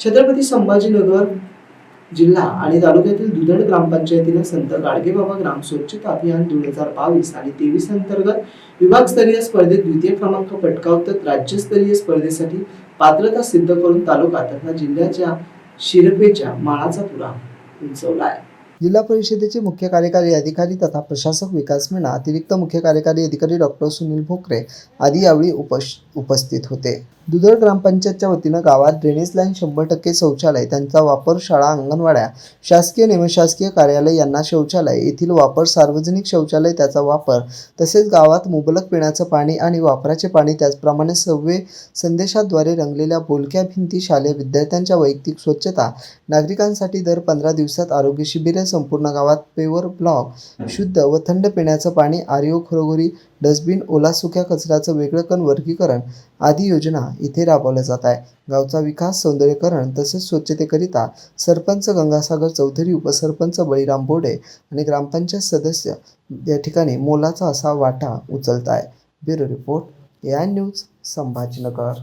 छत्रपती संभाजीनगर जिल्हा आणि तालुक्यातील दुधड ग्रामपंचायतीनं संत गाडगेबाबा ग्राम स्वच्छता अभियान दोन हजार बावीस आणि तेवीस अंतर्गत विभागस्तरीय स्पर्धेत द्वितीय क्रमांक पटकावत राज्यस्तरीय स्पर्धेसाठी पात्रता सिद्ध करून तालुका तथा जिल्ह्याच्या शिरपेच्या माळाचा तुरा उंचवला आहे. जिल्हा परिषदेचे मुख्य कार्यकारी अधिकारी तथा प्रशासक विकास मीणा अतिरिक्त मुख्य कार्यकारी अधिकारी डॉक्टर सुनील भोकरे आदी यावेळी उपश उपस्थित होते. दुधळ ग्रामपंचायतच्या वतीनं गावात ड्रेनेज लाईन शंभर टक्के शौचालय त्यांचा वापर शाळा अंगणवाड्या शासकीय निमशासकीय कार्यालय यांना शौचालय येथील वापर सार्वजनिक शौचालय त्याचा वापर तसेच गावात मुबलक पिण्याचं पाणी आणि वापराचे पाणी त्याचप्रमाणे सव्वे संदेशाद्वारे रंगलेल्या बोलक्या भिंती शालेय विद्यार्थ्यांच्या वैयक्तिक स्वच्छता नागरिकांसाठी दर पंधरा दिवसात आरोग्य शिबिरे संपूर्ण गावात पेवर ब्लॉक. शुद्ध व थंड पिण्याचं पाणी आरिओ खरोखरी डस्टबिन ओला सुक्या कचऱ्याचं वेगळं कण वर्गीकरण आदी योजना इथे राबवल्या जात आहे. गावचा विकास सौंदर्यकरण तसेच स्वच्छतेकरिता सरपंच गंगासागर चौधरी उपसरपंच बळीराम बोडे आणि ग्रामपंचायत सदस्य या ठिकाणी मोलाचा असा वाटा उचलत आहे. ब्युरो रिपोर्ट या न्यूज संभाजीनगर.